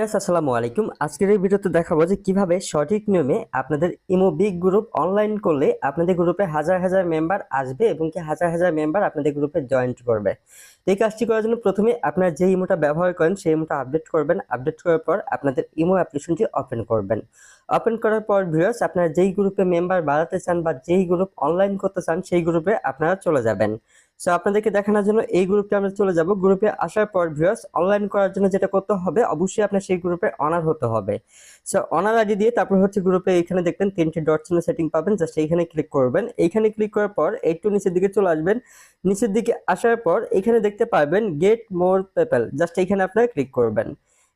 ইয়াস আসসালামু আলাইকুম। আজকের এই ভিডিওতে দেখাবো যে কীভাবে সঠিক নিয়মে আপনাদের ইমো বিগ গ্রুপ অনলাইন করলে আপনাদের গ্রুপে হাজার হাজার মেম্বার আসবে এবং কি হাজার হাজার মেম্বার আপনাদের গ্রুপে জয়েন্ট করবে। এই কাজটি করার জন্য প্রথমে আপনার যে ইমোটা ব্যবহার করেন, সেই ইমোটা আপডেট করবেন। আপডেট করার পর আপনাদের ইমো অ্যাপ্লিকেশনটি ওপেন করবেন। ওপেন করার পর ভিউয়ার্স, আপনারা যেই গ্রুপে মেম্বার বাড়াতে চান বা যেই গ্রুপ অনলাইন করতে চান, সেই গ্রুপে আপনারা চলে যাবেন। সো আপনাদেরকে দেখানোর জন্য এই গ্রুপে আমরা চলে যাব। গ্রুপে আসার পর ভিউয়ার্স অনলাইন করার জন্য যেটা করতে হবে, অবশ্যই আপনার সেই গ্রুপে অনার হতে হবে। সো অনার আইডি দিয়ে তারপর হচ্ছে গ্রুপে এখানে দেখবেন তিনটি ডট চিহ্ন সেটিং পাবেন। জাস্ট এইখানে ক্লিক করবেন। এইখানে ক্লিক করার পর, একটু নিচের দিকে চলে আসবেন। নিচের দিকে আসার পর, এখানে দেখতে পাবেন গেট মোর পেপেল জাস্ট এইখানে আপনারা ক্লিক করবেন।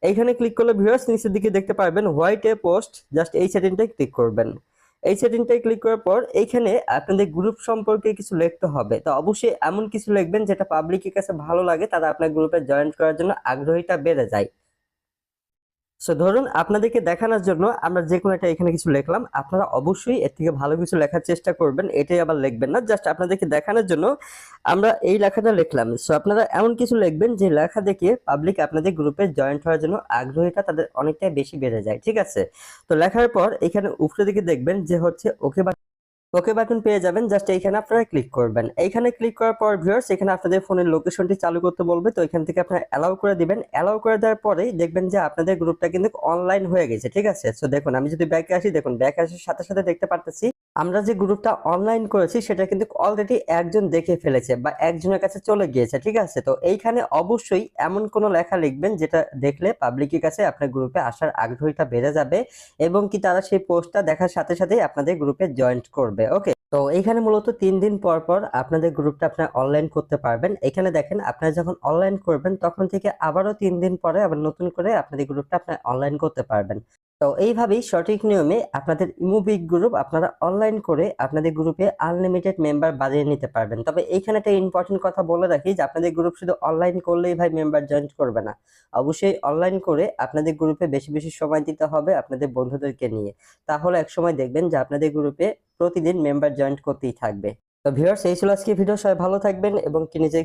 এইখানে ক্লিক করলে ভিউয়ার্স নিচের দিকে দেখতে পারবেন হোয়াইট এ পোস্ট জাস্ট এই সেটিংটাই ক্লিক করবেন। এই সেটিংটাই ক্লিক করার পর এইখানে আপনাদের গ্রুপ সম্পর্কে কিছু লিখতে হবে। তো অবশ্যই এমন কিছু লিখবেন যেটা পাবলিকের কাছে ভালো লাগে, তারা আপনার গ্রুপে জয়েন করার জন্য আগ্রহীটা বেড়ে যায়। সো ধরুন আপনাদেরকে দেখানোর জন্য আমরা যে কোনো একটা এখানে কিছু লিখলাম। আপনারা অবশ্যই এর থেকে ভালো কিছু লেখার চেষ্টা করবেন, এটাই আবার লিখবেন না। জাস্ট আপনাদেরকে দেখানোর জন্য আমরা এই লেখাটা লিখলাম। সো আপনারা এমন কিছু লিখবেন যে লেখা দেখে পাবলিক আপনাদের গ্রুপে জয়েন্ট হওয়ার জন্য আগ্রহীটা তাদের অনেকটাই বেশি বেড়ে যায়। ঠিক আছে? তো লেখার পর এখানে উপরে দিকে দেখবেন যে হচ্ছে, ওকে ওকে বাটন পেয়ে যাবেন জাস্ট এইখানে আপনারা ক্লিক করবেন। এইখানে ক্লিক করার পর ভিউয়ার্স এখানে আপনাদের ফোনের লোকেশনটি চালু করতে বলবে, তো এখান থেকে আপনারা অ্যালাউ করে দিবেন। অ্যালাউ করে দেওয়ার পরেই দেখবেন যে আপনাদের গ্রুপটা কিন্তু অনলাইন হয়ে গেছে, ঠিক আছে? সো দেখুন, আমি যদি ব্যাকে আসি, দেখুন ব্যাকে আসার সাথে সাথে দেখতে পারতেছি আমরা যে গ্রুপটা অনলাইন করেছি, সেটা কিন্তু অলরেডি একজন দেখে ফেলেছে বা একজনের কাছে চলে গিয়েছে, ঠিক আছে? তো এইখানে অবশ্যই এমন কোনো লেখা লিখবেন যেটা দেখলে পাবলিকের কাছে আপনার গ্রুপে আসার আগ্রহীটা বেড়ে যাবে এবং কি তারা সেই পোস্টটা দেখার সাথে সাথেই আপনাদের গ্রুপে জয়েন্ট করবে ওকে তো এইখানে মূলত তিন দিন পর পর আপনাদের গ্রুপটা আপনার অনলাইন করতে পারবেন। এখানে দেখেন, আপনারা যখন অনলাইন করবেন, তখন থেকে আবারও তিন দিন পরে আবার নতুন করে আপনাদের গ্রুপটা আপনার অনলাইন করতে পারবেন। তো এইভাবেই সঠিক নিয়মে আপনাদের ইমোবিক গ্রুপ আপনারা অনলাইন করে আপনাদের গ্রুপে আনলিমিটেড মেম্বার বাড়িয়ে নিতে পারবেন। তবে এইখানে একটা ইম্পর্টেন্ট কথা বলে রাখি যে, আপনাদের গ্রুপ শুধু অনলাইন করলেই ভাই মেম্বার জয়েন করবে না। অবশ্যই অনলাইন করে আপনাদের গ্রুপে বেশি বেশি সময় দিতে হবে আপনাদের বন্ধুদেরকে নিয়ে। তাহলে এক সময় দেখবেন যে, আপনাদের গ্রুপে প্রতিদিন মেম্বার জয়েন করতেই থাকবে। তো ভিউয়ার্স এই ছিল আজকে ভিডিও সবাই ভালো থাকবেন এবং কি নিজের